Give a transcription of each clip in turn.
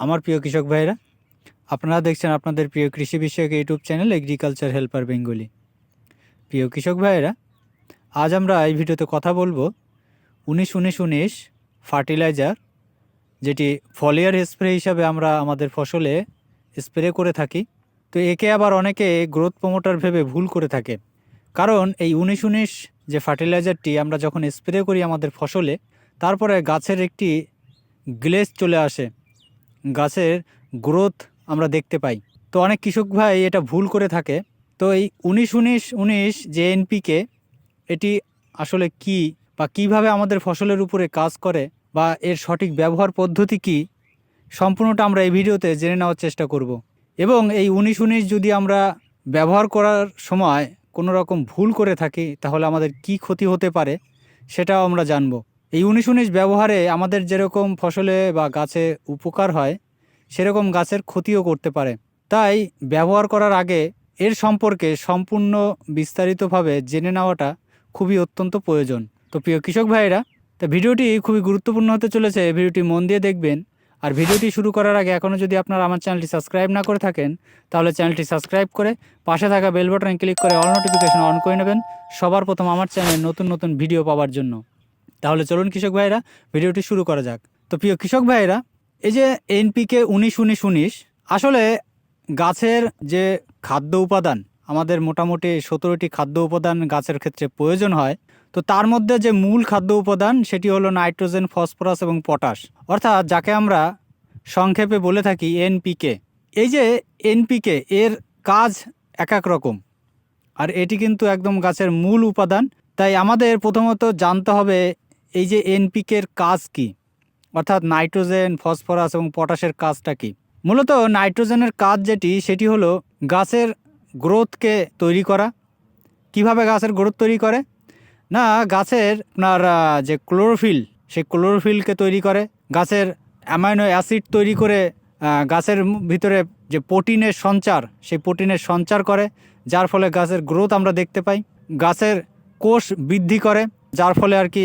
আমার প্রিয় কৃষক ভাইরা, আপনারা দেখছেন আপনাদের প্রিয় কৃষি বিষয়ক YouTube channel agriculture helper Bengali. প্রিয় কৃষক ভাইরা, আজ আমরা এই ভিডিওতে কথা বলব উনিশ উনিশ উনিশ ফার্টিলাইজার, যেটি ফলিয়ার স্প্রে হিসাবে আমরা আমাদের ফসলে স্প্রে করে থাকি। তো একে আবার অনেকে গ্রোথ প্রমোটার ভেবে ভুল করে থাকে। কারণ এই উনিশ উনিশ যে ফার্টিলাইজারটি আমরা যখন স্প্রে করি আমাদের ফসলে, তারপরে গাছের একটি গ্লেজ চলে আসে। গাছের গ্রোথ আমরা দেখতে পাই। তো অনেক কৃষক ভাই এটা ভুল করে থাকে। তো এই উনিশ উনিশ উনিশ যে এনপিকে এটি আসলে কি বা কীভাবে আমাদের ফসলের উপরে কাজ করে বা এর সঠিক ব্যবহার পদ্ধতি কি, সম্পূর্ণটা আমরা এই ভিডিওতে জেনে নেওয়ার চেষ্টা করব। এবং এই উনিশ উনিশ যদি আমরা ব্যবহার করার সময় কোনো রকম ভুল করে থাকি, তাহলে আমাদের কি ক্ষতি হতে পারে সেটাও আমরা জানব। এই উনিশ উনিশ ব্যবহারে আমাদের যেরকম ফসলে বা গাছে উপকার হয়, সেরকম গাছের ক্ষতিও করতে পারে। তাই ব্যবহার করার আগে এর সম্পর্কে সম্পূর্ণ বিস্তারিতভাবে জেনে নেওয়াটা খুবই অত্যন্ত প্রয়োজন। তো প্রিয় কৃষক ভাইয়েরা, তো ভিডিওটি খুবই গুরুত্বপূর্ণ হতে চলেছে, ভিডিওটি মন দিয়ে দেখবেন। আর ভিডিওটি শুরু করার আগে এখনও যদি আপনারা আমার চ্যানেলটি সাবস্ক্রাইব না করে থাকেন, তাহলে চ্যানেলটি সাবস্ক্রাইব করে পাশে থাকা বেল বাটনে ক্লিক করে অল নোটিফিকেশন অন করে নেবেন। সবার প্রথম আমার চ্যানেলে নতুন নতুন ভিডিও পাওয়ার জন্য। তাহলে চলুন কৃষক ভাইরা ভিডিওটি শুরু করা যাক। তো প্রিয় কৃষক ভাইরা এই যে এনপিকে উনিশ উনিশ উনিশ, আসলে গাছের যে খাদ্য উপাদান, আমাদের মোটামুটি সতেরোটি খাদ্য উপাদান গাছের ক্ষেত্রে প্রয়োজন হয়, তো তার মধ্যে যে মূল খাদ্য উপাদান সেটি হলো নাইট্রোজেন, ফসফরাস এবং পটাশ। অর্থাৎ যাকে আমরা সংক্ষেপে বলে থাকি এনপিকে এই যে এনপিকে এর কাজ এক এক রকম, আর এটি কিন্তু একদম গাছের মূল উপাদান। তাই আমাদের প্রথমত জানতে হবে এই যে এনপিকের কাজ কি? অর্থাৎ নাইট্রোজেন, ফসফরাস এবং পটাশের কাজটা কি? মূলত নাইট্রোজেনের কাজ যেটি, সেটি হলো গাছের গ্রোথকে তৈরি করা। কীভাবে গাছের গ্রোথ তৈরি করে? না, গাছের আপনার যে ক্লোরোফিল, সেই ক্লোরোফিলকে তৈরি করে। গাছের অ্যামাইনো অ্যাসিড তৈরি করে গাছের ভিতরে যে প্রোটিনের সঞ্চার, সেই প্রোটিনের সঞ্চার করে, যার ফলে গাছের গ্রোথ আমরা দেখতে পাই। গাছের কোষ বৃদ্ধি করে, যার ফলে আর কি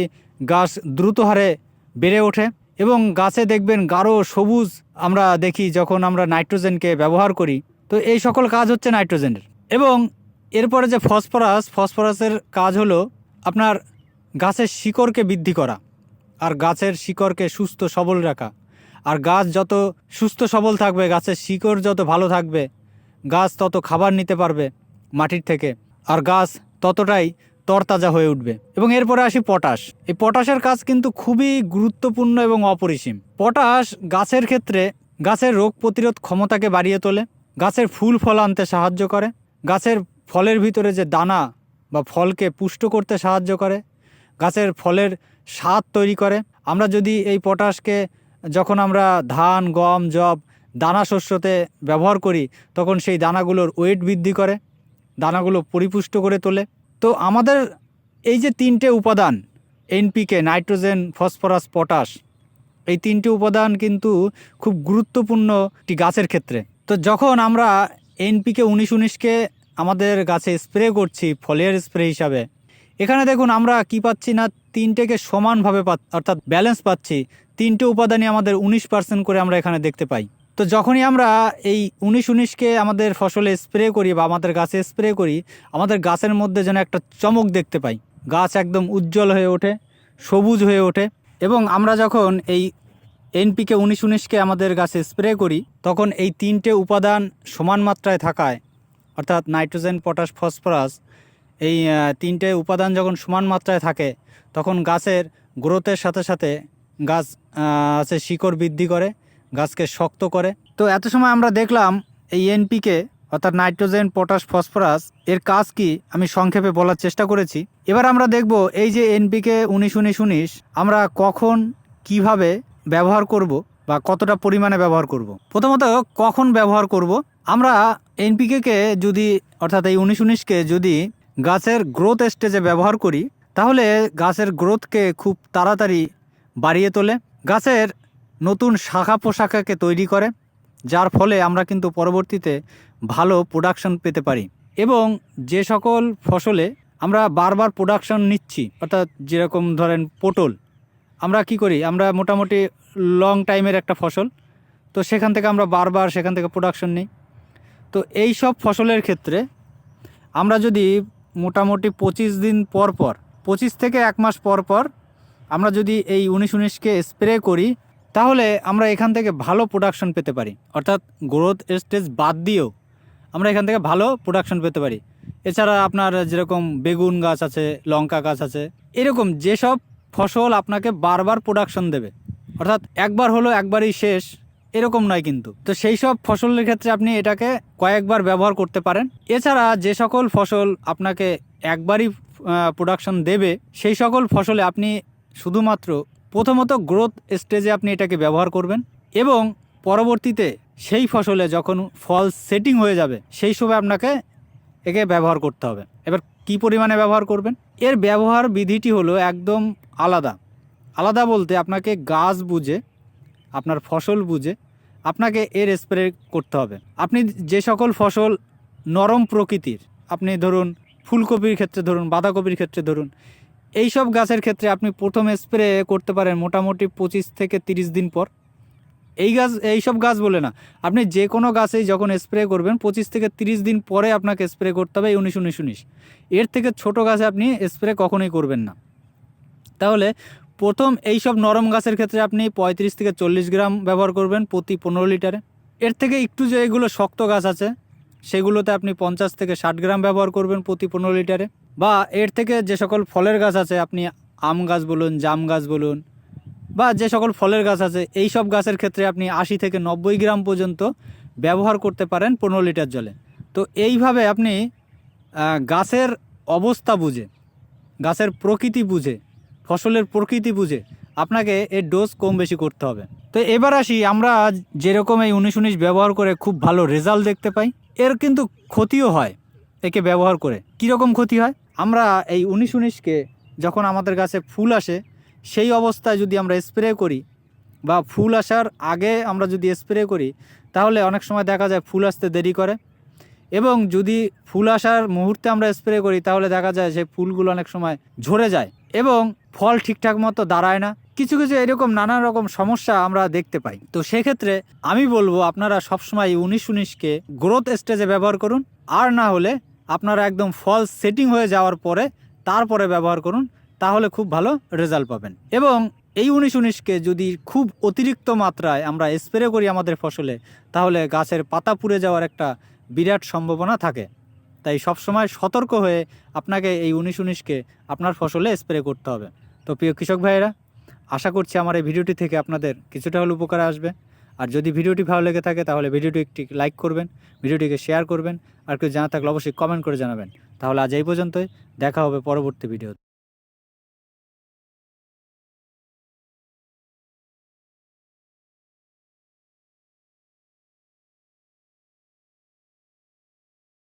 গাছ দ্রুত হারে বেড়ে ওঠে এবং গাছে দেখবেন গাঢ় সবুজ আমরা দেখি যখন আমরা নাইট্রোজেনকে ব্যবহার করি। তো এই সকল কাজ হচ্ছে নাইট্রোজেনের। এবং এরপরে যে ফসফরাস, ফসফরাসের কাজ হলো আপনার গাছের শিকড়কে বৃদ্ধি করা আর গাছের শিকড়কে সুস্থ সবল রাখা। আর গাছ যত সুস্থ সবল থাকবে, গাছের শিকড় যত ভালো থাকবে, গাছ তত খাবার নিতে পারবে মাটির থেকে। আর গাছ ততটাই তরতাজা হয়ে উঠবে। এবং এরপরে আসি পটাশ। এই পটাশের কাজ কিন্তু খুবই গুরুত্বপূর্ণ এবং অপরিসীম। পটাশ গাছের ক্ষেত্রে গাছের রোগ প্রতিরোধ ক্ষমতাকে বাড়িয়ে তোলে, গাছের ফুল ফল আনতে সাহায্য করে, গাছের ফলের ভিতরে যে দানা বা ফলকে পুষ্ট করতে সাহায্য করে, গাছের ফলের স্বাদ তৈরি করে। আমরা যদি এই পটাশকে যখন আমরা ধান, গম জব দানা শস্যতে ব্যবহার করি, তখন সেই দানাগুলোর ওয়েট বৃদ্ধি করে, দানাগুলো পরিপুষ্ট করে তোলে। তো আমাদের এই যে তিনটে উপাদান এনপিকে নাইট্রোজেন ফসফরাস পটাশ এই তিনটে উপাদান কিন্তু খুব গুরুত্বপূর্ণ একটি গাছের ক্ষেত্রে। তো যখন আমরা এনপিকে উনিশ উনিশকে আমাদের গাছে স্প্রে করছি, ফলের স্প্রে হিসাবে, এখানে দেখুন আমরা কি পাচ্ছি না, তিনটেকে সমানভাবে অর্থাৎ ব্যালেন্স পাচ্ছি। তিনটে উপাদানই আমাদের উনিশ পার্সেন্ট করে আমরা এখানে দেখতে পাই। তো যখনই আমরা এই উনিশ উনিশকে আমাদের ফসলে স্প্রে করি বা আমাদের গাছে স্প্রে করি, আমাদের গাছের মধ্যে যেন একটা চমক দেখতে পাই। গাছ একদম উজ্জ্বল হয়ে ওঠে, সবুজ হয়ে ওঠে এবং আমরা যখন এই এনপিকে উনিশ উনিশকে আমাদের গাছে স্প্রে করি, তখন এই তিনটে উপাদান সমান মাত্রায় থাকায়, অর্থাৎ নাইট্রোজেন, পটাশ, ফসফরাস, এই তিনটে উপাদান যখন সমান মাত্রায় থাকে, তখন গাছের গ্রোথের সাথে সাথে গাছ আছে শিকড় বৃদ্ধি করে গাছকে শক্ত করে। তো এত সময় আমরা দেখলাম এই এনপিকে অর্থাৎ নাইট্রোজেন, পটাশ, ফসফরাস, এর কাজ কি আমি সংক্ষেপে বলার চেষ্টা করেছি। এবার আমরা দেখব এই যে এনপিকে উনিশ উনিশ উনিশ, আমরা কখন কীভাবে ব্যবহার করব বা কতটা পরিমাণে ব্যবহার করব। প্রথমত, কখন ব্যবহার করব? আমরা এনপিকে যদি, অর্থাৎ এই উনিশ উনিশকে যদি গাছের গ্রোথ স্টেজে ব্যবহার করি, তাহলে গাছের গ্রোথকে খুব তাড়াতাড়ি বাড়িয়ে তোলে। গাছের নতুন শাখা পোশাখাকে তৈরি করে, যার ফলে আমরা কিন্তু পরবর্তীতে ভালো প্রোডাকশন পেতে পারি। এবং যে সকল ফসলে আমরা বারবার প্রোডাকশন নিচ্ছি, অর্থাৎ যেরকম ধরেন পটল, আমরা কি করি? আমরা মোটামুটি লং টাইমের একটা ফসল, তো সেখান থেকে আমরা বারবার সেখান থেকে প্রোডাকশন নিই। তো এই সব ফসলের ক্ষেত্রে আমরা যদি মোটামুটি পঁচিশ দিন পর পর, পঁচিশ থেকে এক মাস পর পর আমরা যদি এই উনিশ উনিশকে স্প্রে করি তাহলে আমরা এখান থেকে ভালো প্রোডাকশন পেতে পারি। অর্থাৎ গ্রোথ স্টেজ বাদ দিয়েও আমরা এখান থেকে ভালো প্রোডাকশন পেতে পারি। এছাড়া আপনার যেরকম বেগুন গাছ আছে, লঙ্কা গাছ আছে, এরকম যেসব ফসল আপনাকে বারবার প্রোডাকশন দেবে, অর্থাৎ একবার হলো, একবারই শেষ, এরকম নয় কিন্তু। তো সেই সব ফসলের ক্ষেত্রে আপনি এটাকে কয়েকবার ব্যবহার করতে পারেন। এছাড়া যে সকল ফসল আপনাকে একবারই প্রোডাকশন দেবে, সেই সকল ফসলে আপনি শুধুমাত্র প্রথমত গ্রোথ স্টেজে আপনি এটাকে ব্যবহার করবেন এবং পরবর্তীতে সেই ফসলে যখন ফল সেটিং হয়ে যাবে, সেই সময় আপনাকে একে ব্যবহার করতে হবে। এবার কি পরিমাণে ব্যবহার করবেন? এর ব্যবহার বিধিটি হলো একদম আলাদা। আলাদা বলতে আপনাকে গাছ বুঝে, আপনার ফসল বুঝে, আপনাকে এর স্প্রে করতে হবে। আপনি যে সকল ফসল নরম প্রকৃতির, আপনি ধরুন ফুলকপির ক্ষেত্রে ধরুন, বাঁধাকপির ক্ষেত্রে ধরুন এই সব গাছের ক্ষেত্রে আপনি প্রথম স্প্রে করতে পারেন মোটামুটি পঁচিশ থেকে তিরিশ দিন পর। এই গাছ এই সব গাছ বলে না। আপনি যে কোনো গাছেই যখন স্প্রে করবেন, পঁচিশ থেকে তিরিশ দিন পরে আপনাকে স্প্রে করতে হবে উনিশ উনিশ উনিশ। এর থেকে ছোট গাছে আপনি স্প্রে কখনোই করবেন না। তাহলে প্রথম এই সব নরম গাছের ক্ষেত্রে আপনি পঁয়ত্রিশ থেকে চল্লিশ গ্রাম ব্যবহার করবেন প্রতি পনেরো লিটারে। এর থেকে একটু যে এগুলো শক্ত গাছ আছে, সেগুলোতে আপনি পঞ্চাশ থেকে ষাট গ্রাম ব্যবহার করবেন প্রতি পনেরো লিটারে। বা এর থেকে যে সকল ফলের গাছ আছে, আপনি আম গাছ বলুন, জাম গাছ বলুন, বা যে সকল ফলের গাছ আছে, এই সব গাছের ক্ষেত্রে আপনি আশি থেকে নব্বই গ্রাম পর্যন্ত ব্যবহার করতে পারেন পনেরো লিটার জলে। তো এইভাবে আপনি গাছের অবস্থা বুঝে, গাছের প্রকৃতি বুঝে, ফসলের প্রকৃতি বুঝে আপনাকে এর ডোজ কম বেশি করতে হবে। তো এবার আসি, আমরা যেরকম এই উনিশ উনিশ ব্যবহার করে খুব ভালো রেজাল্ট দেখতে পাই, এর কিন্তু ক্ষতিও হয় একে ব্যবহার করে। কীরকম ক্ষতি হয়? আমরা এই উনিশ উনিশকে যখন আমাদের কাছে ফুল আসে, সেই অবস্থায় যদি আমরা স্প্রে করি বা ফুল আসার আগে আমরা যদি স্প্রে করি, তাহলে অনেক সময় দেখা যায় ফুল আসতে দেরি করে। এবং যদি ফুল আসার মুহূর্তে আমরা স্প্রে করি, তাহলে দেখা যায় যে ফুলগুলো অনেক সময় ঝরে যায় এবং ফল ঠিকঠাক মতো দাঁড়ায় না। কিছু কিছু এরকম নানা রকম সমস্যা আমরা দেখতে পাই। তো সেক্ষেত্রে আমি বলব, আপনারা সবসময় উনিশ উনিশকে গ্রোথ স্টেজে ব্যবহার করুন। আর না হলে আপনারা একদম ফলস সেটিং হয়ে যাওয়ার পরে তারপরে ব্যবহার করুন, তাহলে খুব ভালো রেজাল্ট পাবেন। এবং এই উনিশ উনিশকে যদি খুব অতিরিক্ত মাত্রায় আমরা স্প্রে করি আমাদের ফসলে, তাহলে গাছের পাতা পুড়ে যাওয়ার একটা বিরাট সম্ভাবনা থাকে। তাই সবসময় সতর্ক হয়ে আপনাকে এই উনিশ উনিশকে আপনার ফসলে স্প্রে করতে হবে। তো প্রিয় কৃষক ভাইয়েরা, আশা করছি আমার এই ভিডিওটি থেকে আপনাদের কিছুটা হলে উপকার আসবে। আর যদি ভিডিওটি ভালো লেগে থাকে তাহলে ভিডিওটি একটি লাইক করবেন, ভিডিওটিকে শেয়ার করবেন, আর কেউ জানা থাকলে অবশ্যই কমেন্ট করে জানাবেন। তাহলে আজ এই পর্যন্তই, দেখা হবে পরবর্তী ভিডিও